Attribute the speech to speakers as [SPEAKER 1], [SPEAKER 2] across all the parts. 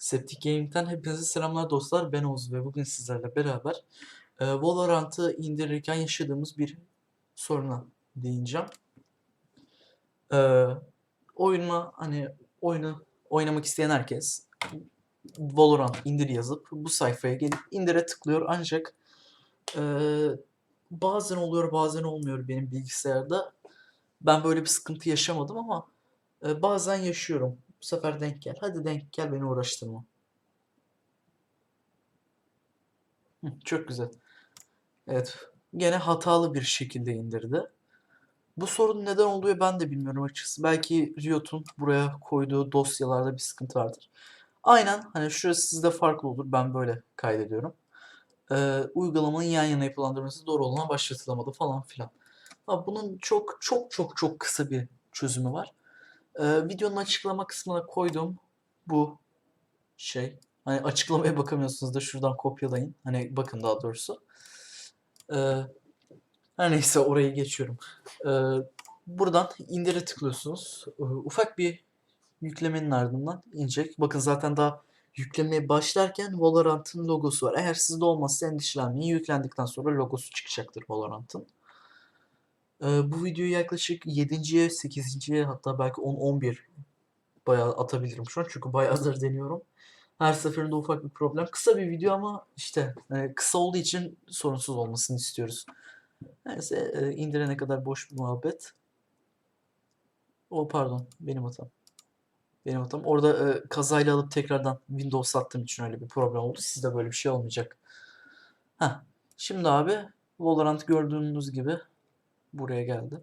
[SPEAKER 1] Septic Gaming'den hepinize selamlar dostlar. Ben Oğuz ve bugün sizlerle beraber e, Valorant'ı indirirken yaşadığımız bir soruna değineceğim. E, oyunuma hani oyunu oynamak isteyen herkes Valorant indir yazıp bu sayfaya gelip indire tıklıyor ancak e, bazen oluyor bazen olmuyor benim bilgisayarda. Ben böyle bir sıkıntı yaşamadım ama e, bazen yaşıyorum. Bu sefer denk gel. Hadi denk gel beni uğraştırma. Çok güzel. Evet. Gene hatalı bir şekilde indirdi. Bu sorun neden oluyor ben de bilmiyorum açıkçası. Belki Riot'un buraya koyduğu dosyalarda bir sıkıntı vardır. Aynen hani şurası sizde farklı olur. Ben böyle kaydediyorum. Ee, uygulamanın yan yana yapılandırması doğru olana başlatılamadı falan filan. Ha, bunun çok çok çok çok kısa bir çözümü var. Ee, videonun açıklama kısmına koydum bu şey. Hani açıklamaya bakamıyorsunuz da şuradan kopyalayın. Hani bakın daha doğrusu. Ee, her neyse orayı geçiyorum. Ee, buradan indire tıklıyorsunuz. Ee, ufak bir yüklemenin ardından inecek. Bakın zaten daha yüklemeye başlarken Valorant'ın logosu var. Eğer sizde olmazsa endişelenmeyin. Yüklendikten sonra logosu çıkacaktır Valorant'ın. Bu videoyu yaklaşık 7.ye, 8.ye hatta belki 10-11 bayağı atabilirim şu an. Çünkü bayağıdır deniyorum. Her seferinde ufak bir problem. Kısa bir video ama işte kısa olduğu için sorunsuz olmasını istiyoruz. Neyse indirene kadar boş bir muhabbet. O pardon benim hatam. Benim hatam. Orada kazayla alıp tekrardan Windows attığım için öyle bir problem oldu. Sizde böyle bir şey olmayacak. Heh. Şimdi abi Valorant gördüğünüz gibi buraya geldi.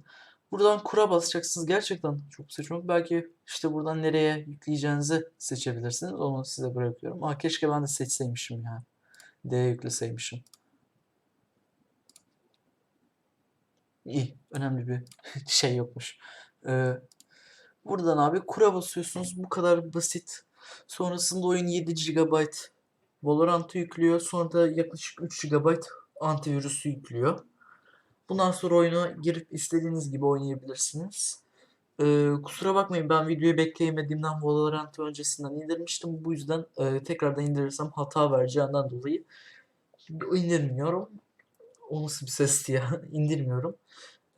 [SPEAKER 1] Buradan kura basacaksınız. Gerçekten çok saçma. Belki işte buradan nereye yükleyeceğinizi seçebilirsiniz. Onu size bırakıyorum. Aa, keşke ben de seçseymişim ya. D'ye yükleseymişim. İyi. Önemli bir şey yokmuş. Ee, buradan abi kura basıyorsunuz. Bu kadar basit. Sonrasında oyun 7 GB Valorant'ı yüklüyor. Sonra da yaklaşık 3 GB antivirüsü yüklüyor. Bundan sonra oyuna girip istediğiniz gibi oynayabilirsiniz. Ee, kusura bakmayın ben videoyu bekleyemediğimden Valorant'ı öncesinden indirmiştim. Bu yüzden e, tekrardan indirirsem hata vereceğinden dolayı indirmiyorum. O nasıl bir sesti ya? İndirmiyorum.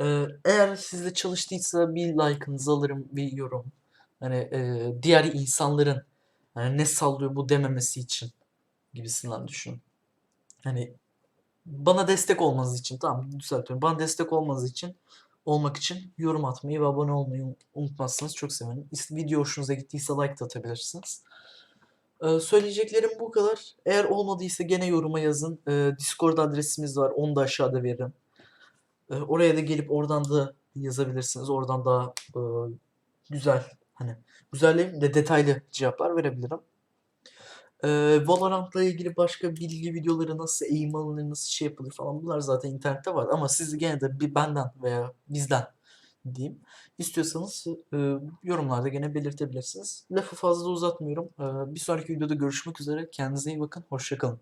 [SPEAKER 1] Ee, eğer sizde çalıştıysa bir like'ınızı alırım, bir yorum. Hani e, diğer insanların hani ne sallıyor bu dememesi için gibisinden düşünün. Hani bana destek olmanız için tamam düzeltiyorum. Bana destek olmanız için olmak için yorum atmayı ve abone olmayı unutmazsanız çok sevinirim. Video hoşunuza gittiyse like da atabilirsiniz. Ee, söyleyeceklerim bu kadar. Eğer olmadıysa gene yoruma yazın. Ee, Discord adresimiz var. Onu da aşağıda veririm. Ee, oraya da gelip oradan da yazabilirsiniz. Oradan daha e, güzel hani güzel de detaylı cevaplar verebilirim. Ee, Valorant'la ilgili başka bilgi videoları nasıl eğim alınır, nasıl şey yapılır falan bunlar zaten internette var. Ama siz gene de bir benden veya bizden diyeyim. İstiyorsanız e, yorumlarda gene belirtebilirsiniz. Lafı fazla uzatmıyorum. Ee, bir sonraki videoda görüşmek üzere. Kendinize iyi bakın. Hoşçakalın.